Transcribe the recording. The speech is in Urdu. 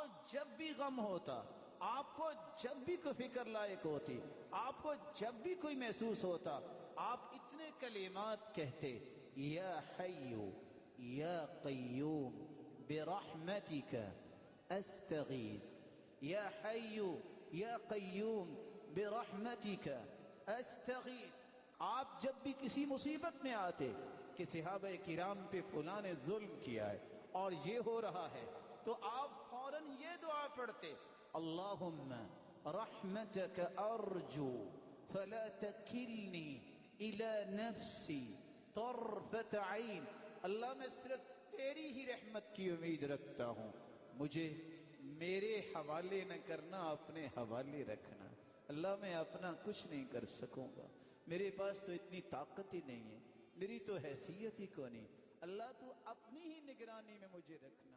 کو جب بھی غم ہوتا، آپ کو جب بھی کوئی فکر لائق ہوتی، آپ کو جب بھی کوئی محسوس ہوتا، آپ اتنے کلمات کہتے، یا حیو، یا قیوم، برحمتک، استغیث، یا حیو، یا قیوم، برحمتک، استغیث۔ آپ جب بھی کسی مصیبت میں آتے، کہ صحابہ کرام پہ فلاں نے ظلم کیا ہے، اور یہ ہو رہا ہے تو آپ فوراً یہ دعا پڑھتے۔ اللہم رحمتک ارجو فلا تکلنی الى نفسی طرفت عین. اللہ میں صرف تیری ہی رحمت کی امید رکھتا ہوں۔ مجھے میرے حوالے نہ کرنا، اپنے حوالے رکھنا۔ اللہ میں اپنا کچھ نہیں کر سکوں گا۔ میرے پاس تو اتنی طاقت ہی نہیں ہے۔ میری تو حیثیت ہی کو نہیں۔ اللہ تو اپنی ہی نگرانی میں مجھے رکھنا۔